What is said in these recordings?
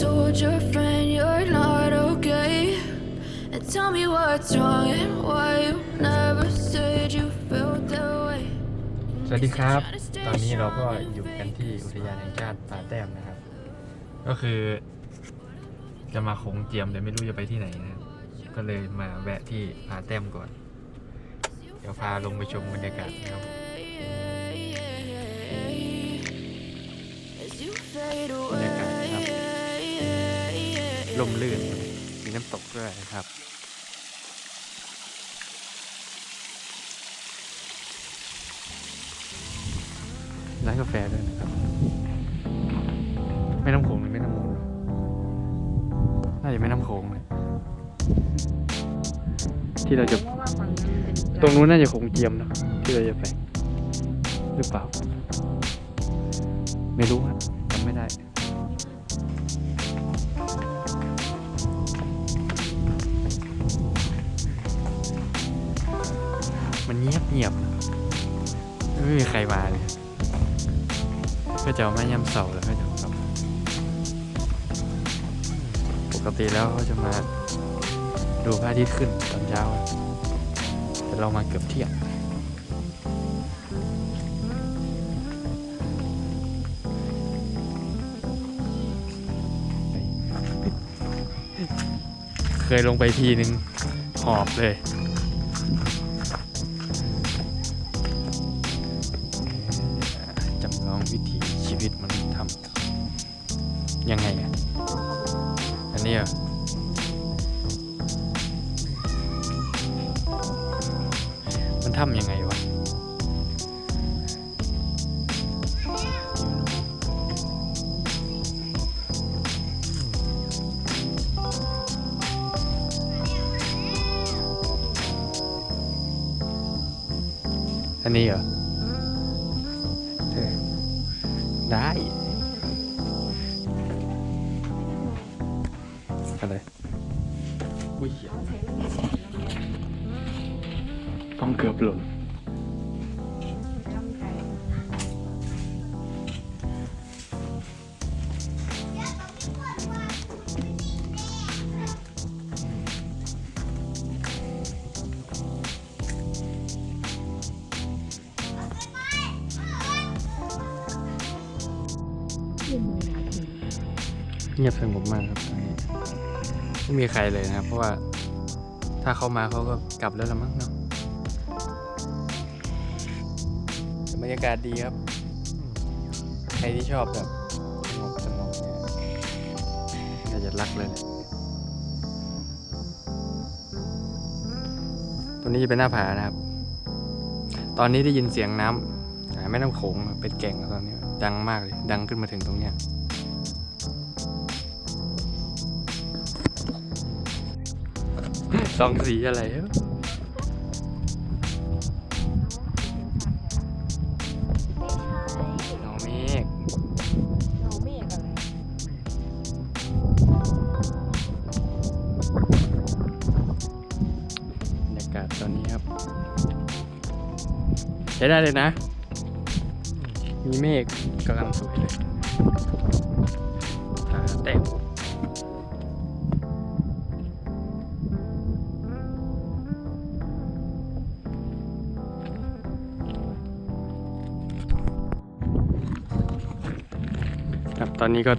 told your friend you're not okay? And tell me what's wrong and why you never said you felt that way. สวัสดีครับ ตอนนี้เราก็อยู่กันที่อุทยานแห่งชาติผาแต้มนะครับ ก็คือ จะมาโขงเจียมแต่ไม่รู้จะไปที่ไหนนะครับ ก็เลยมาแวะที่ผาแต้มก่อน เดี๋ยวพาลงไปชมบรรยากาศนะครับ As you fade บรรยากาศครับ away. ลมลื่น มีน้ำตกด้วยนะครับ ร้านกาแฟด้วยนะครับ ไม่น้ำโขงหรือไม่น้ำมูลน่าจะไม่น้ำโขงเลยที่เราจะเพราะว่าฝั่งนั้นเป็นตรงนู้นน่าจะโขงเจียมนะที่เราจะไป หรือเปล่า ไม่รู้ฮะจำไม่ได้ มันเงียบเงียบไม่มีใครมาเลยก็จะเอาไม้ยำเสาแล้วก็จะกลับ ปกติแล้วเขาจะมาดูพระอาทิตย์ขึ้นตอนเช้า แต่เรามาเกือบเที่ยงเคยลงไปทีนึงหอบเลย ยังไงอะ อันนี้อะมันทำยังไงวะอันนี้เหรอเอ อุ้ยเหี้ยต้องเกือบหล่นเงียบสงบมากครับตอนนี้ ไม่มีใครเลยนะครับ เพราะว่าถ้าเขามาเขาก็กลับแล้วละมั้งเนาะบรรยากาศดีครับ ใครที่ชอบแบบสงบสงบเนี่ยน่าจะรักเลย ตัวนี้จะเป็นหน้าผานะครับ ตอนนี้ได้ยินเสียงน้ำแม่น้ำโขงเป็นแก่งตอนนี้ ดังมากเลย ดังขึ้นมาถึงตรงเนี้ย องสีอะไรเอ้าน้องเมฆเราเมฆอะไรบรรยากาศตอนนี้ครับ ใช้ได้เลยนะ มีเมฆกำลังสวยเลย นี้ก็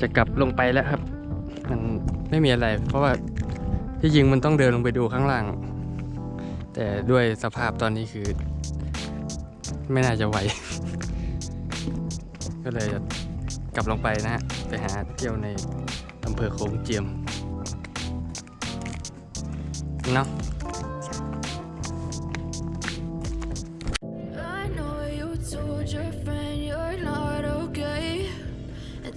จะกลับลงไปแล้วครับ มันไม่มีอะไร เพราะว่าที่จริงมันต้องเดินลงไปดูข้างล่าง แต่ด้วยสภาพตอนนี้คือ ไม่น่าจะไหว ก็เลยจะกลับลงไปนะฮะ ไปหาเที่ยวในอำเภอโขงเจียมเนาะ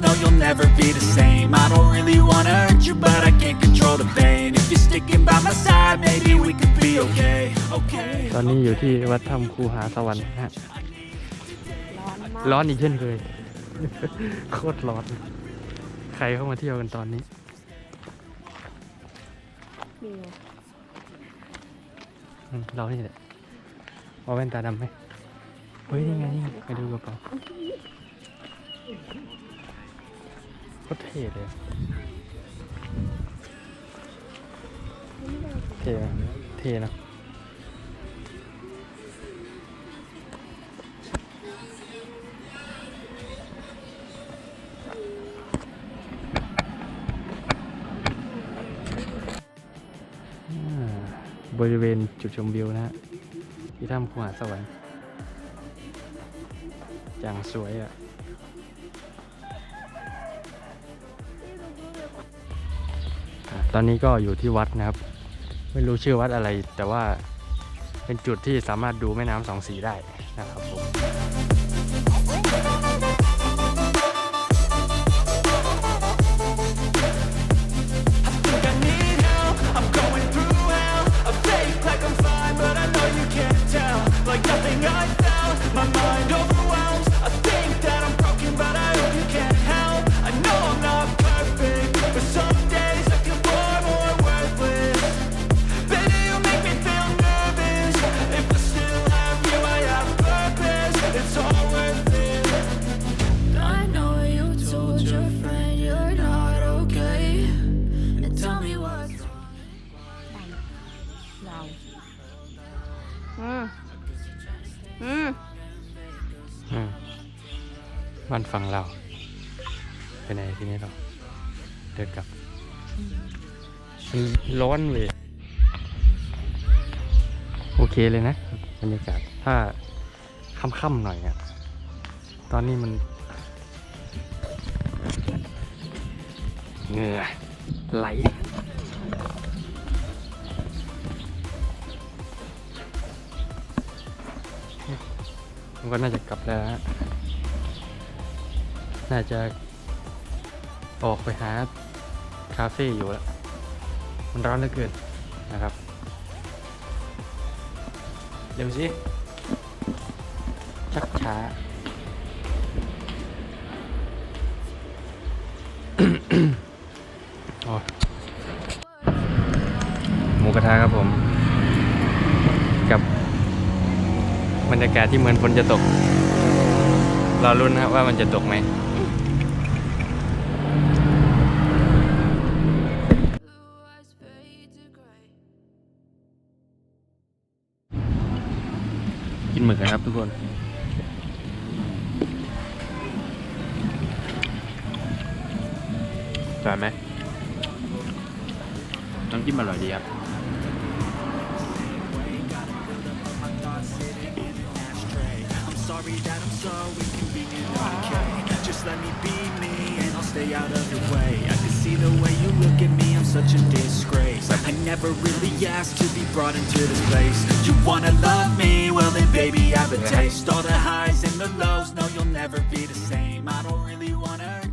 no, you'll never be the same. I don't really wanna hurt you, but I can't control the pain. If you're sticking by my side, maybe we could be okay. Okay. ตอนนี้อยู่ที่วัดถ้ำคูหาสวรรค์นะฮะ ร้อนมากร้อนอีกเช่นเคย โคตรร้อน ใครเข้ามาเที่ยวกันตอนนี้มีไงอืมเรานี่แหละเอาแว่นตาดำไหมเฮ้ยนี่ไงนี่ไงไปดูกระเป๋าโค ตรเท่เลยเท่เท่นะบริเวณจุดชมวิวนะฮะที่ถ้ำคูหาสวรรค์อย่างสวยอะอะ ตอนนี้ก็อยู่ที่วัดนะครับ ไม่รู้ชื่อวัดอะไร แต่ว่าเป็นจุดที่สามารถดูแม่น้ำสองสีได้นะครับผม บ้านฝั่งเราไปไหนทีนี้เราเดินกลับมันร้อนเลยโอเคเลยนะบรรยากาศถ้าค่ำๆหน่อยอะตอนนี้มันเหงื่อไหลมันก็น่าจะกลับแล้วฮะ น่าจะออกไปหาคาเฟ่อยู่แล้วมันร้อนเหลือเกินนะครับ เดี๋ยวสิชักช้าโอ้ยหมูกระทะครับผม กับบรรยากาศที่เหมือนฝนจะตก รอรุ้นนะครับว่ามันจะตกไหม นหมึกนะครับทุกคนจานไหมน้ำจิ้มอร่อยดีครับ I'm sorry that I'm so inconvenient, okay Just let me be me and I'll stay out of your way I can see the way you look at me, I'm such a disgrace. I never really asked to be brought into this place. You wanna love me? Well then baby have a taste. All the highs and the lows, no you'll never be the same. I don't really